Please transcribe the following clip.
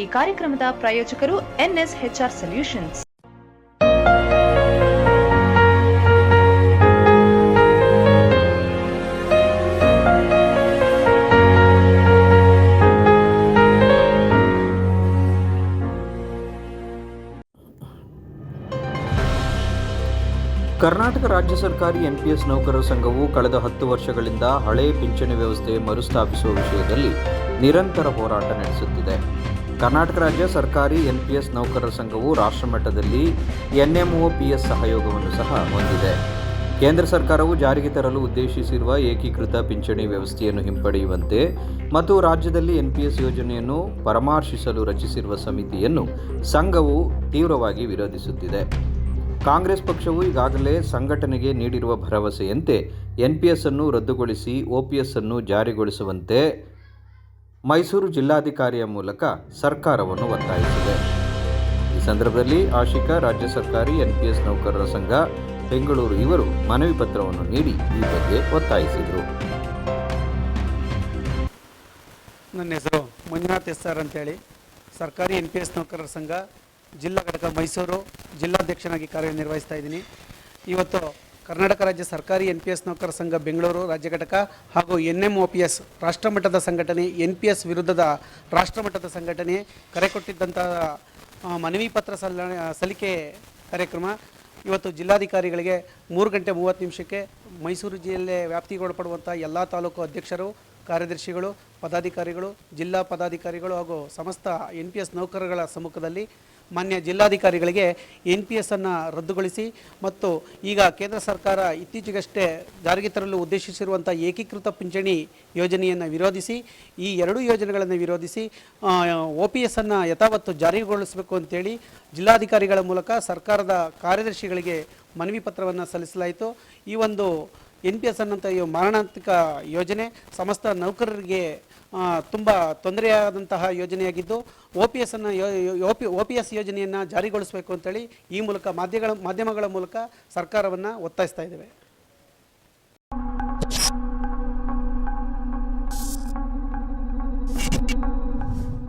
ಈ ಕಾರ್ಯಕ್ರಮದ ಪ್ರಾಯೋಜಕರು ಎನ್ಎಸ್ಎಚ್ಆರ್ ಸೊಲ್ಯೂಷನ್ಸ್. ಕರ್ನಾಟಕ ರಾಜ್ಯ ಸರ್ಕಾರಿ ಎನ್ಪಿಎಸ್ ನೌಕರರ ಸಂಘವು ಕಳೆದ ಹತ್ತು ವರ್ಷಗಳಿಂದ ಹಳೆ ಪಿಂಚಣಿ ವ್ಯವಸ್ಥೆ ಮರುಸ್ಥಾಪಿಸುವ ವಿಷಯದಲ್ಲಿ ನಿರಂತರ ಹೋರಾಟ ನಡೆಸುತ್ತಿದೆ. ಕರ್ನಾಟಕ ರಾಜ್ಯ ಸರ್ಕಾರಿ ಎನ್ ಪಿ ಎಸ್ ನೌಕರರ ಸಂಘವು ರಾಷ್ಟ್ರಮಟ್ಟದಲ್ಲಿ ಎಸ್ ಸಹಯೋಗವನ್ನು ಸಹ ಹೊಂದಿದೆ. ಕೇಂದ್ರ ಸರ್ಕಾರವು ಜಾರಿಗೆ ತರಲು ಉದ್ದೇಶಿಸಿರುವ ಏಕೀಕೃತ ಪಿಂಚಣಿ ವ್ಯವಸ್ಥೆಯನ್ನು ಹಿಂಪಡೆಯುವಂತೆ ಮತ್ತು ರಾಜ್ಯದಲ್ಲಿ ಎನ್ಪಿಎಸ್ ಯೋಜನೆಯನ್ನು ಪರಾಮರ್ಶಿಸಲು ರಚಿಸಿರುವ ಸಮಿತಿಯನ್ನು ಸಂಘವು ತೀವ್ರವಾಗಿ ವಿರೋಧಿಸುತ್ತಿದೆ. ಕಾಂಗ್ರೆಸ್ ಪಕ್ಷವು ಈಗಾಗಲೇ ಸಂಘಟನೆಗೆ ನೀಡಿರುವ ಭರವಸೆಯಂತೆ ಎನ್ಪಿಎಸ್ ಅನ್ನು ರದ್ದುಗೊಳಿಸಿ ಒಪಿಎಸ್ ಅನ್ನು ಜಾರಿಗೊಳಿಸುವಂತೆ ಮೈಸೂರು ಜಿಲ್ಲಾಧಿಕಾರಿಯ ಮೂಲಕ ಸರ್ಕಾರವನ್ನು ಒತ್ತಾಯಿಸಿದೆ. ಈ ಸಂದರ್ಭದಲ್ಲಿ ಆಶಿಕಾ ರಾಜ್ಯ ಸರ್ಕಾರಿ ಎನ್ಪಿಎಸ್ ನೌಕರರ ಸಂಘ, ಬೆಂಗಳೂರು ಇವರು ಮನವಿ ಪತ್ರವನ್ನು ನೀಡಿ ಈ ಬಗ್ಗೆ ಒತ್ತಾಯಿಸಿದರು. ನನ್ನ ಹೆಸರು ಮಂಜುನಾಥ್ ಎಸ್ ಆರ್ ಅಂತೇಳಿ. ಸರ್ಕಾರಿ ಎನ್ ಪಿ ಎಸ್ ನೌಕರರ ಸಂಘ, ಜಿಲ್ಲಾ ಘಟಕ ಮೈಸೂರು ಜಿಲ್ಲಾಧ್ಯಕ್ಷನಾಗಿ ಕಾರ್ಯನಿರ್ವಹಿಸ್ತಾ ಇದ್ದೀನಿ. ಇವತ್ತು ಕರ್ನಾಟಕ ರಾಜ್ಯ ಸರ್ಕಾರಿ ಎನ್ ಪಿ ಎಸ್ ನೌಕರ ಸಂಘ ಬೆಂಗಳೂರು ರಾಜ್ಯ ಘಟಕ ಹಾಗೂ N M O P S ರಾಷ್ಟ್ರಮಟ್ಟದ ಸಂಘಟನೆ ಎನ್ ಪಿ ಎಸ್ ವಿರುದ್ಧದ ರಾಷ್ಟ್ರಮಟ್ಟದ ಸಂಘಟನೆ ಕರೆ ಕೊಟ್ಟಿದ್ದಂಥ ಆ, ಮನವಿ ಪತ್ರ ಸಲ್ಲ ಸಲ್ಲಿಕೆ ಕಾರ್ಯಕ್ರಮ ಇವತ್ತು ಜಿಲ್ಲಾಧಿಕಾರಿಗಳಿಗೆ ಮೂರು ಗಂಟೆ ಮೂವತ್ತು ನಿಮಿಷಕ್ಕೆ ಮೈಸೂರು ಜಿಲ್ಲೆ ವ್ಯಾಪ್ತಿಗೊಳಪಡುವಂಥ ಎಲ್ಲ ತಾಲೂಕು ಅಧ್ಯಕ್ಷರು ಕಾರ್ಯದರ್ಶಿಗಳು ಪದಾಧಿಕಾರಿಗಳು ಜಿಲ್ಲಾ ಪದಾಧಿಕಾರಿಗಳು ಹಾಗೂ ಸಮಸ್ತ ಎನ್ ಪಿ ಎಸ್ ನೌಕರಗಳ ಸಮ್ಮುಖದಲ್ಲಿ ಮಾನ್ಯ ಜಿಲ್ಲಾಧಿಕಾರಿಗಳಿಗೆ ಎನ್ ಪಿ ಎಸ್ ಅನ್ನು ರದ್ದುಗೊಳಿಸಿ ಮತ್ತು ಈಗ ಕೇಂದ್ರ ಸರ್ಕಾರ ಇತ್ತೀಚೆಗಷ್ಟೇ ಜಾರಿಗೆ ತರಲು ಉದ್ದೇಶಿಸಿರುವಂಥ ಏಕೀಕೃತ ಪಿಂಚಣಿ ಯೋಜನೆಯನ್ನು ವಿರೋಧಿಸಿ, ಈ ಎರಡೂ ಯೋಜನೆಗಳನ್ನು ವಿರೋಧಿಸಿ ಒ ಪಿ ಎಸ್ ಅನ್ನು ಯಥಾವತ್ತು ಜಾರಿಗೊಳಿಸಬೇಕು ಅಂತೇಳಿ ಜಿಲ್ಲಾಧಿಕಾರಿಗಳ ಮೂಲಕ ಸರ್ಕಾರದ ಕಾರ್ಯದರ್ಶಿಗಳಿಗೆ ಮನವಿ ಪತ್ರವನ್ನು ಸಲ್ಲಿಸಲಾಯಿತು. ಈ ಒಂದು ಎನ್ ಪಿ ಎಸ್ ಅನ್ನೋಂಥ ಈ ಮಾರಣಾಂತಿಕ ಯೋಜನೆ ಸಮಸ್ತ ನೌಕರರಿಗೆ ತುಂಬ ತೊಂದರೆಯಾದಂತಹ ಯೋಜನೆಯಾಗಿದ್ದು ಒ ಪಿ ಎಸ್ ಅನ್ನು ಯೋ ಪಿ ಒ ಪಿ ಎಸ್ ಯೋಜನೆಯನ್ನು ಜಾರಿಗೊಳಿಸಬೇಕು ಅಂತೇಳಿ ಈ ಮೂಲಕ ಮಾಧ್ಯಮಗಳ ಮಾಧ್ಯಮಗಳ ಮೂಲಕ ಸರ್ಕಾರವನ್ನು ಒತ್ತಾಯಿಸ್ತಾ ಇದ್ದೇವೆ.